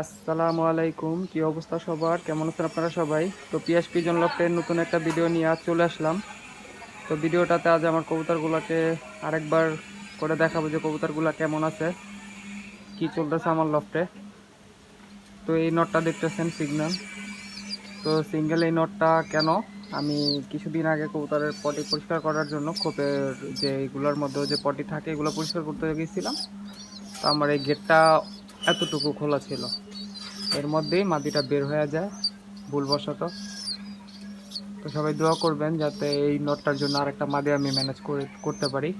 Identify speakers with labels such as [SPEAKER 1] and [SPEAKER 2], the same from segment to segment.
[SPEAKER 1] আসসালামু আলাইকুম। কি অবস্থা সবার? কেমন আছেন আপনারা সবাই? তো পিএসপি জন লফটের নতুন একটা ভিডিও নিয়ে আজ চলে আসলাম। তো ভিডিওটাতে আজ আমার কবুতরগুলোকে আরেকবার করে দেখাবো যে কবুতরগুলো কেমন আছে, কি চলতেছে আমার লফটে। তো এই নটটা দেখতেছেন সিগন্যাল। তো সিঙ্গেল এই নটটা কেন? আমি কিছুদিন আগে কবুতরের পটি পরিষ্কার করার জন্য খোপের যে এগুলোর মধ্যে যে পটি থাকে, এগুলো পরিষ্কার করতে গিয়েছিলাম তো আমার এই গেটটা এতটুকু খোলা ছিল। এর মধ্যেই মাদিটা বের হয়ে যায়, ভুলবশত। তো সবাই দোয়া করবেন যাতে এই নটটার জন্য আরেকটা মাদি আমি ম্যানেজ করে, করতে পারি।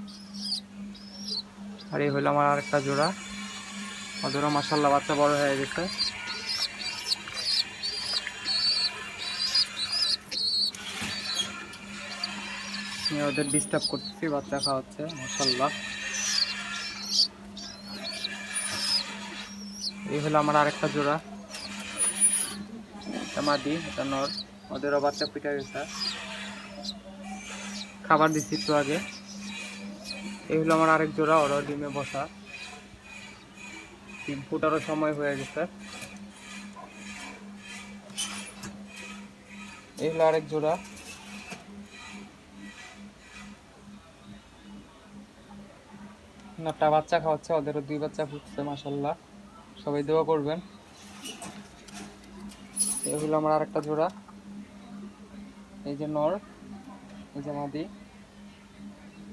[SPEAKER 1] আর এই হলো আমার আরেকটা জোড়া। ওদেরও মাসাল্লাহ বাচ্চা বড় হয়ে গেছে। ওদের ডিস্টার্ব করতেছি, বাচ্চা খাওয়াচ্ছে মাসাল্লাহ এই হলো আমার আরেকটা জোড়া। মাদি এটা নর ওদেরও বাচ্চা পিঠা গেছে। খাবার দিচ্ছি একটু আগে। এই হলো আমার আরেক জোড়া ওরাও ডিমে বসা। ডিম ফুটারও সময় হয়ে গেছে। এই হলো আরেক জোড়া। একটা বাচ্চা খাওয়াচ্ছে, ওদেরও দুই বাচ্চা ফুটছে মাসাল্লাহ সবাই দোয়া করবেন। এই হলো আমার আরেকটা জোড়া। এই যে নর, এই যে মাদি।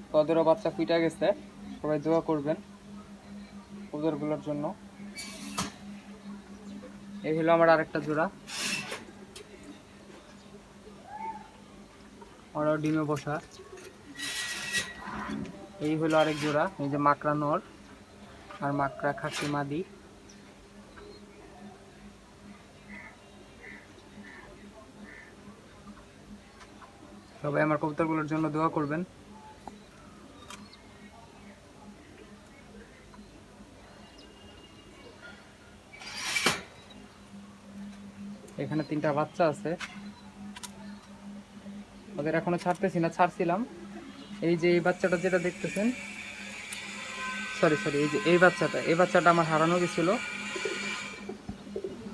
[SPEAKER 1] তো ওদেরও বাচ্চা ফুইটা গেছে, সবাই দোয়া করবেন ওদেরগুলোর জন্য। এই হলো আমার আরেকটা জোড়া। ওরাও ডিমে বসা। এই হলো আরেক জোড়া, এই যে মাকড়া নর আর মাকড়া খাসি মাদি। সবাই আমার কবুতরগুলোর জন্য দোয়া করবেন। এখানে তিনটা বাচ্চা আছে। ওদের এখনও ছাড়তেছি না, ছাড়ছিলাম। এই যে এই বাচ্চাটা যেটা দেখতেছেন, সরি সরি, এই যে এই বাচ্চাটা এই বাচ্চাটা আমার হারানো গেছিল।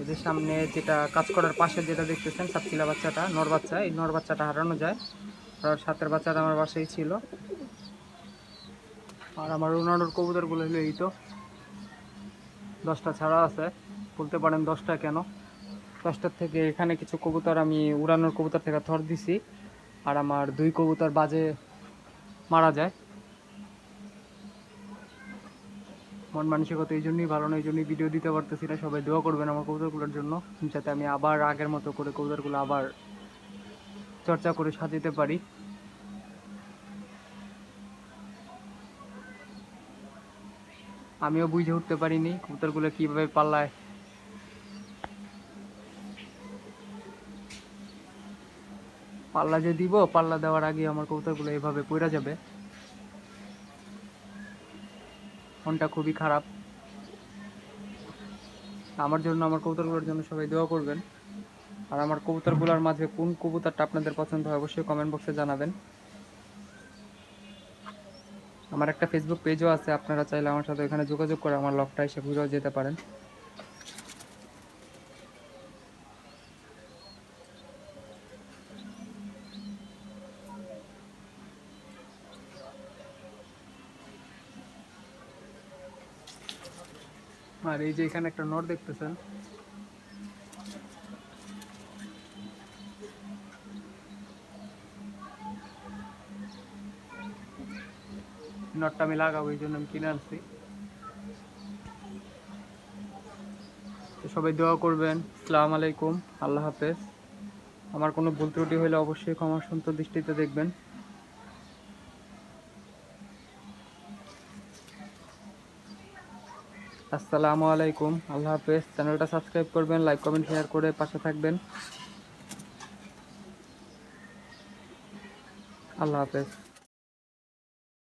[SPEAKER 1] এই যে সামনে যেটা কাজ করার পাশে যেটা দেখতেছেন সাতকিলা বাচ্চাটা, নর বাচ্চা, এই নর বাচ্চাটা হারানো যায়। আর সাতের বাচ্চাটা আমার বাসায় ছিল। আর আমার অন্যান্য কবুতরগুলো হলো এই তো। দশটা ছাড়া আছে। বলতে পারেন দশটা কেন? দশটার থেকে এখানে কিছু কবুতর আমি উড়ানোর কবুতর থেকে থর দিছি। আর আমার দুই কবুতর বাজে মারা যায়। মন মানসিকতা এই জন্যই ভালো না, এই জন্যই ভিডিও দিতে পারতেছি না। সবাই দোয়া করবেন আমার কবুতরগুলোর জন্য, যাতে আমি আবার আগের মতো করে কবুতরগুলো আবার চর্চা করে সাজাতে পারি। আমিও বুঝে উঠতে পারিনি কবুতরগুলো কীভাবে পাল্লায়। পাল্লা যে দিব, পাল্লা দেওয়ার আগে আমার কবুতরগুলো এভাবে পড়ে যাবে। মনটা খুবই খারাপ। আমার জন্য, আমার কবুতরগুলোর জন্য সবাই দোয়া করবেন। আর আমার কবুতরগুলোর মাঝে কোন কবুতরটা আপনাদের পছন্দ হয় অবশ্যই কমেন্ট বক্সে জানাবেন। আমার একটা ফেসবুক পেজও আছে, আপনারা চাইলে আমার সাথে এখানে যোগাযোগ করে আমার লকটা এসে ঘুরেও যেতে পারেন। আর এই যে এখানে একটা নোট দেখতেছেন নটটা আমি লাগাবো, এই জন্য আমি কিনে আনছি। তো সবাই দোয়া করবেন। আসসালামু আলাইকুম, আল্লাহ হাফেজ। আমার কোনো ভুল ত্রুটি হলে অবশ্যই ক্ষমা সুন্দর দৃষ্টিতে দেখবেন। আসসালামু আলাইকুম, আল্লাহ হাফেজ। চ্যানেলটা সাবস্ক্রাইব করবেন, লাইক, কমেন্ট, শেয়ার করে পাশে থাকবেন। আল্লাহ হাফেজ।